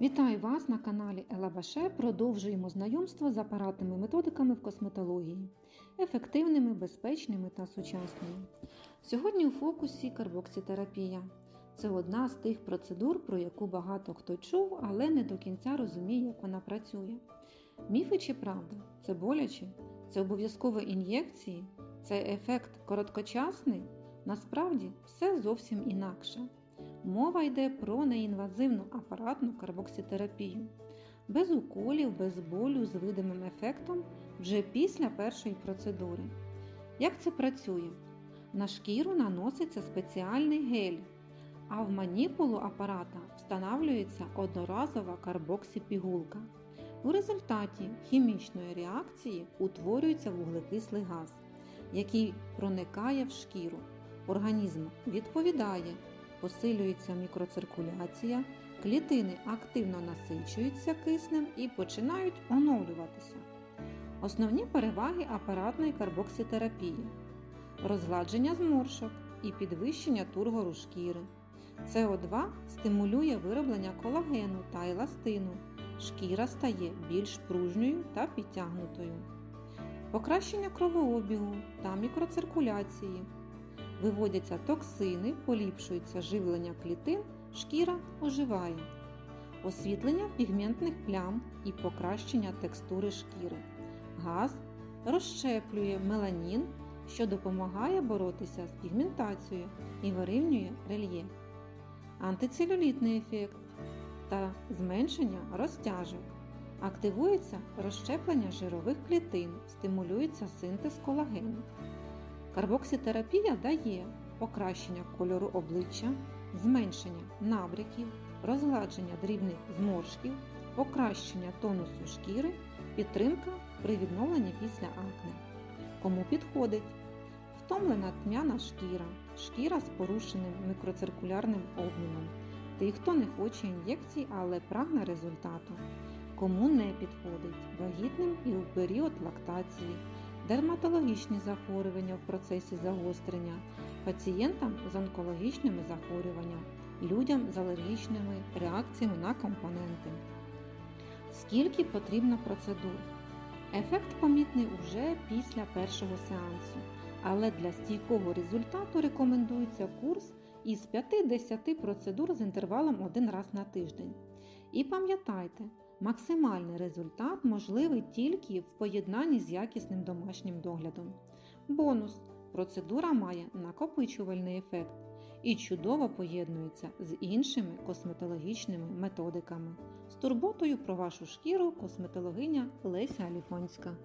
Вітаю вас на каналі Елабаше. Продовжуємо знайомство з апаратними методиками в косметології, ефективними, безпечними та сучасними. Сьогодні у фокусі карбокситерапія. Це одна з тих процедур, про яку багато хто чув, але не до кінця розуміє, як вона працює. Міфи чи правда? Це боляче? Це обов'язково ін'єкції? Це ефект короткочасний? Насправді все зовсім інакше. Мова йде про неінвазивну апаратну карбокситерапію. Без уколів, без болю, з видимим ефектом вже після першої процедури. Як це працює? На шкіру наноситься спеціальний гель, а в маніпулу апарата встановлюється одноразова карбоксипігулка. У результаті хімічної реакції утворюється вуглекислий газ, який проникає в шкіру. Організм відповідає посилюється мікроциркуляція, клітини активно насичуються киснем і починають оновлюватися. Основні переваги апаратної карбокситерапії розгладження зморшок і підвищення тургору шкіри. СО2 стимулює вироблення колагену та еластину. Шкіра стає більш пружньою та підтягнутою. Покращення кровообігу та мікроциркуляції. Виводяться токсини, поліпшується живлення клітин, шкіра оживає, освітлення пігментних плям і покращення текстури шкіри. Газ розщеплює меланін, що допомагає боротися з пігментацією і вирівнює рельєф, антицелюлітний ефект та зменшення розтяжок. Активується розщеплення жирових клітин, стимулюється синтез колагену. Карбокситерапія дає покращення кольору обличчя, зменшення набряків, розгладження дрібних зморшків, покращення тонусу шкіри, підтримка при відновленні після акне. Кому підходить? Втомлена тьмяна шкіра, шкіра з порушеним мікроциркулярним обміном, тих, хто не хоче ін'єкцій, але прагне результату. Кому не підходить вагітним і у період лактації дерматологічні захворювання в процесі загострення, пацієнтам з онкологічними захворюваннями, людям з алергічними реакціями на компоненти. Скільки потрібно процедур? Ефект помітний уже після першого сеансу, але для стійкого результату рекомендується курс із 5-10 процедур з інтервалом один раз на тиждень. І пам'ятайте, Максимальний результат можливий тільки в поєднанні з якісним домашнім доглядом. Бонус. Процедура має накопичувальний ефект і чудово поєднується з іншими косметологічними методиками. З турботою про вашу шкіру косметологиня Леся Аліфонська.